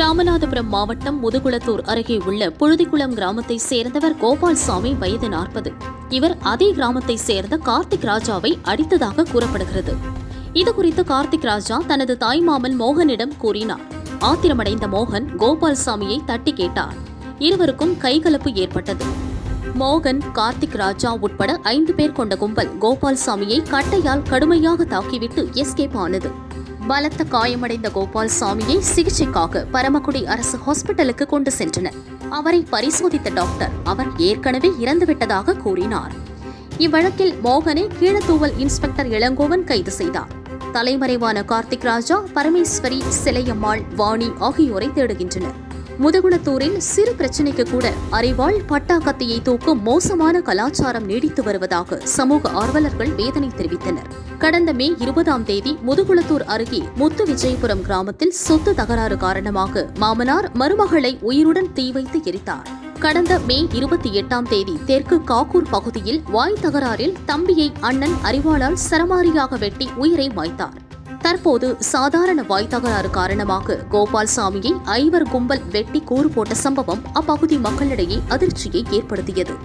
ராமநாதபுரம் மாவட்டம் முதுகுளத்தூர் அருகே உள்ள புழுதிக்குளம் கிராமத்தை சேர்ந்தவர் கோபால்சாமி வயது நாற்பது. இவர் அதே கிராமத்தை சேர்ந்த கார்த்திக் ராஜாவை அடித்ததாக கூறப்படுகிறது. இதுகுறித்து கார்த்திக் ராஜா தனது தாய்மாமன் மோகனிடம் கூறினார். ஆத்திரமடைந்த மோகன் கோபால்சாமியை தட்டி கேட்டார். இருவருக்கும் கைகலப்பு ஏற்பட்டது. மோகன் கார்த்திக் ராஜா உட்பட ஐந்து பேர் கொண்ட கும்பல் கோபால்சாமியை கட்டையால் கடுமையாக தாக்கிவிட்டு எஸ்கேப் ஆனது. பலத்த காயமடைந்த கோபால்சாமியை சிகிச்சைக்காக பரமக்குடி அரசு ஹாஸ்பிட்டலுக்கு கொண்டு சென்றனர். அவரை பரிசோதித்த டாக்டர் அவர் ஏற்கனவே இறந்துவிட்டதாக கூறினார். இவ்வழக்கில் மோகனை கீழத்தூவல் இன்ஸ்பெக்டர் இளங்கோவன் கைது செய்தார். தலைமறைவான கார்த்திக் ராஜா பரமேஸ்வரி சிலையம்மாள் வாணி ஆகியோரை தேடுகின்றனர். முதுகுணத்தூரில் சிறு பிரச்சனைக்கு கூட அறிவாள் பட்டா கத்தியை தூக்கும் மோசமான கலாச்சாரம் நீடித்து வருவதாக சமூக ஆர்வலர்கள் வேதனை தெரிவித்தனர். கடந்த மே இருபதாம் தேதி முதுகுளத்தூர் அருகே முத்து விஜயபுரம் கிராமத்தில் சொத்து தகராறு காரணமாக மாமனார் மருமகளை உயிருடன் தீ வைத்து எரித்தார். கடந்த மே இருபத்தி எட்டாம் தேதி தெற்கு காக்கூர் பகுதியில் வாய் தகராறில் தம்பியை அண்ணன் அறிவாளால் சரமாரியாக வெட்டி உயிரை மாய்த்தார். தற்போது சாதாரண வாய் தகராறு காரணமாக கோபால்சாமியை ஐவர் கும்பல் வெட்டி கூறு போட்ட சம்பவம் அப்பகுதி மக்களிடையே அதிர்ச்சியை ஏற்படுத்தியது.